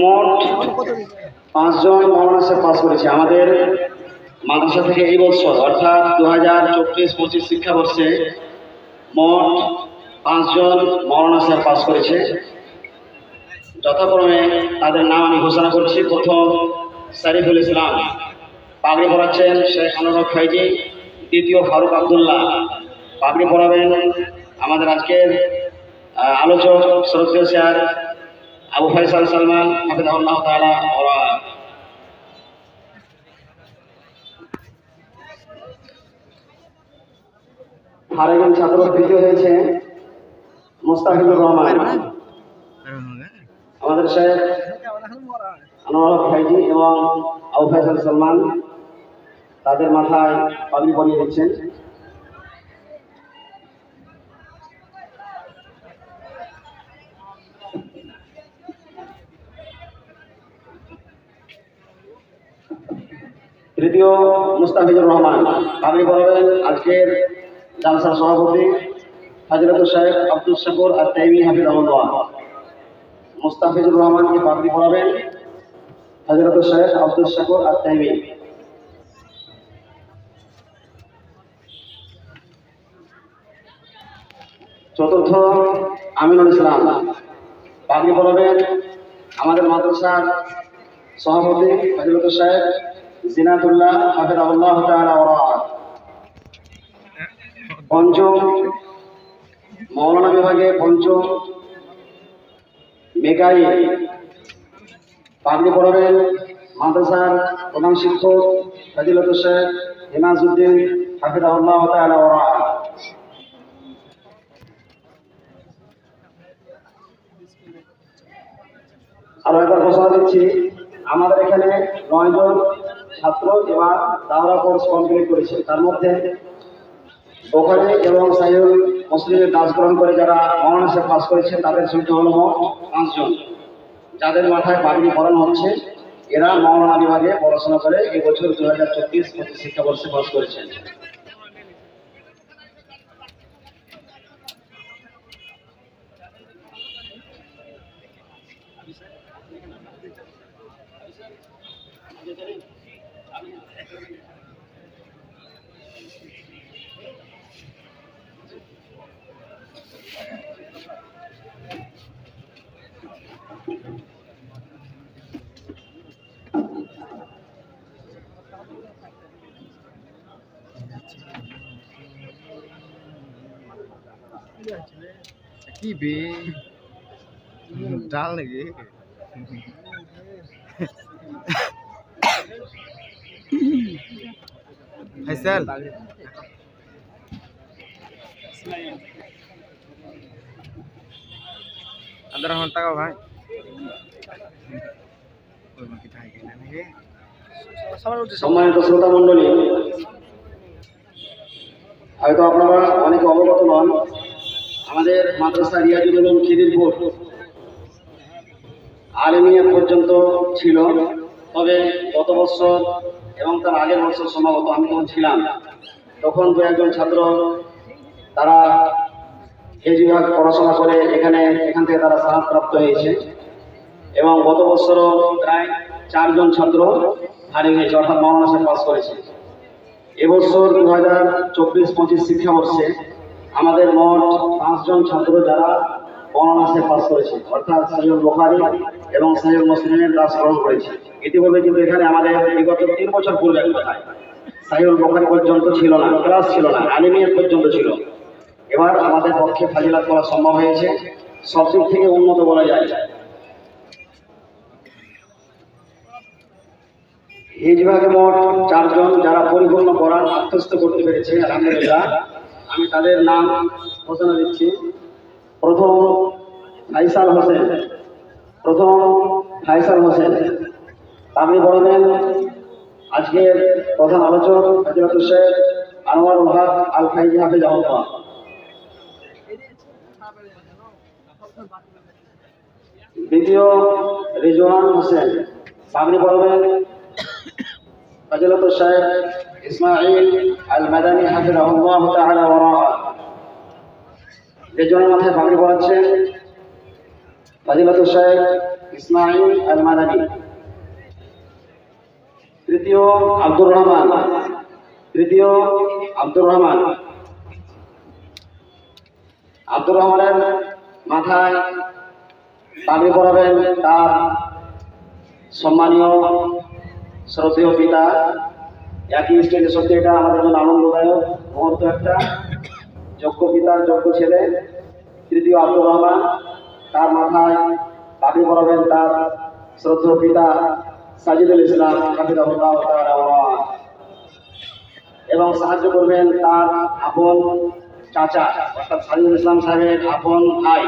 মোট পাঁচজন মৌলানা পাস করেছে। আমাদের মাদ্রাসা থেকে এই বছর, অর্থাৎ দু হাজার চব্বিশ পঁচিশ শিক্ষাবর্ষে মোট পাঁচজন মৌলানা স্যার পাস করেছে। যথাক্রমে তাদের নাম আমি ঘোষণা করছি। প্রথম শরীফুল ইসলাম, পাগড়ি পড়াচ্ছেন শেখ আনোয়ার ফাইজি দ্বিতীয় ফারুক আবদুল্লাহ, পাগড়ি পড়াবেন আমাদের আজকের আলোচক শ্রদ্ধেয় স্যার আবু ফয়সাল সালমান, হাফিজাহুল্লাহ তাআলা, ওরা আর একজন ছাত্র তৃতীয় হয়েছে মোস্তাফিজুর রহমান। আমাদের শেখ আনোয়ার এবং আবু ফয়সাল সালমান তাদের মাথায় পাগড়ি পরিয়ে দিচ্ছেন। তৃতীয় মুস্তাফিজুর রহমান পাগড়ি পড়াবেন আজকের জালসার সভাপতি হাজরতুল সাহেব আব্দুল শাকুর আর তাইমি হাফিজাহুল্লাহ। মুস্তাফিজুর রহমানকে পাগড়ি পড়াবেন হজরতুল সাহেব আব্দুল শাকুর আর তাইমি চতুর্থ আমিনুল ইসলাম পাগড়ি পড়াবেন আমাদের মাদ্রাসার সভাপতি হজরতুল সাহেব জিনাতুল্লাহ হাফিজাহুল্লাহ তাআলা পঞ্চম, মৌলানা বিভাগে পঞ্চম মেকাই পাগড়ি পড়াবেন মাদ্রাসার প্রধান শিক্ষক ফজিলত শেখ হিমাজুদ্দিন হাফিজাহুল্লাহ তাআলা রাআত। আরও একবার ঘোষণা দিচ্ছি, আমাদের এখানে নয়জন ছাত্র এবার দাওরা কোর্স কমপ্লিট করেছে। তার মধ্যে ওখানে এবং সাইউল মুসলিমের কাজ গ্রহণ করে যারা অনার্সে পাস করেছে, তাদের সংখ্যা হল পাঁচজন। যাদের মাথায় পাগড়ি পড়ানো হচ্ছে, এরা মৌলানা বিভাগে পড়াশোনা করে এই বছর দু হাজার চব্বিশ পঁচিশ শিক্ষাবর্ষে পাস করেছেন কি বে ডাল নাকি ফাইসাল। আদর রহমান টাকা ভাই। সম্মানিত শ্রোতা মণ্ডলী, হয়তো আপনারা অনেক অবগত নন, আমাদের মাদ্রাসা রিয়াজুল উলুম খিদিরপুর আলেমিয়া পর্যন্ত ছিল, তবে গত বছর এবং তার আগের বছর সম্ভবত আমি তখন ছিলাম, তখন দু একজন ছাত্র তারা এই বিভাগ পড়াশোনা করে এখানে, এখান থেকে তারা স্থানাপ্রাপ্ত হয়েছে। এবং গত বছরও প্রায় চারজন ছাত্র হারিয়ে গেছে অর্থাৎ মহানাসে পাস করেছে। এবছর দু হাজার চব্বিশ পঁচিশ শিক্ষাবর্ষে আমাদের মোট পাঁচজন ছাত্র যারা মহানাসে পাস করেছে, অর্থাৎ সাইয়দ বোখারি এবং সাইয়দ মুসলিমের ক্লাস গ্রহণ করেছে। ইতিপূর্বে কিন্তু এখানে আমাদের বিগত তিন বছর পূর্বে কথায় সাইয়দ বোখারি পর্যন্ত ছিল না, ক্লাস ছিল না, আলিমিয়াত পর্যন্ত ছিল। এবার আমাদের পক্ষে ফাজিলাত করা সম্ভব হয়েছে, সব দিক থেকে উন্নত বলা যায়। বিভাগে মোট চারজন যারা পরিপূর্ণ করার আত্মস্থ করতে পেরেছে, আলহামদুলিল্লাহ। আমি তাদের নাম ঘোষণা দিচ্ছি। প্রথম ফাইসাল হোসেন, প্রথম ফাইসাল হোসেন। আপনি বলবেন আজকের প্রধান আলোচক হাজিরাত শেখ আনোয়ার মহাদ আল খাইজি হাফিজ আহমা দ্বিতীয় রিজওয়ান হোসেন আপনি বলবেন ফজিলত শেখ ইসমাইল আল মাদানী হাফিজ আহমদ তাআলা ওয়া রেজনের মাথায় পাগড়ি পড়াচ্ছেন ফাজিলাতুল শেখ ইসমাইল আল মাদানী তৃতীয় আব্দুর রহমান। তৃতীয় আব্দুর রহমান। আব্দুর রহমানের মাথায় পাগড়ি পরাবেন তার সম্মানীয় শ্রদ্ধেয় পিতা। একই স্টেজে সত্যি এটা আমাদের জন্য আনন্দদায়ক মুহূর্ত একটা। যোগ্য পিতার যোগ্য ছেলে, তৃতীয় আব্দুর রহমান, তার মাথায় পাগড়ি পরাবেন তার শ্রদ্ধেয় পিতা সাজিদুল ইসলাম এবং সাহায্য করবেন তার আপন চাচা, অর্থাৎ সাজিদুল ইসলাম সাহেবের আপন ভাই।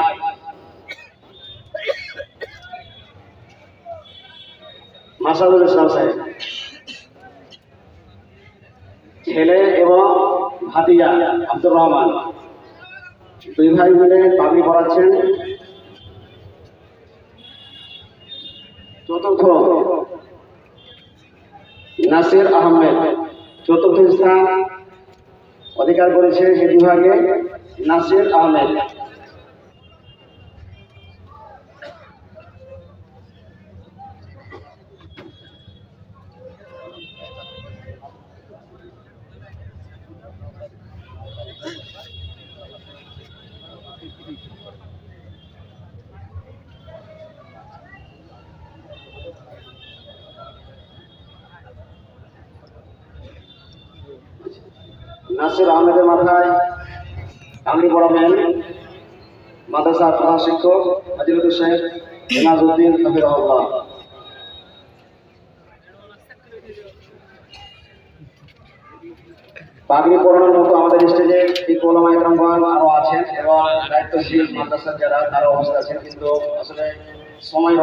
মাসাদুল ইসলাম সাহেব। ছেলে এবং ভাতিজা আব্দুর রহমান। দুই ভাই মিলে পাগড়ি করাচ্ছেন চতুর্থ নাসির আহমেদ। চতুর্থ স্থান অধিকার করেছে সে বিভাগে নাসির আহমেদ। নাসির আহমেদের মাথায় পাগড়ি পড়াবেন মাদ্রাসার প্রধান শিক্ষক আজিরুদ্দিন শেখ পাগড়ি পড়ানোর মতো আমাদের স্টেজে এই কোলামা একরমগণ আরও আছেন এবং দায়িত্বশীল মাদ্রাসার যারা, তারা অবস্থা আছেন, কিন্তু আসলে সময়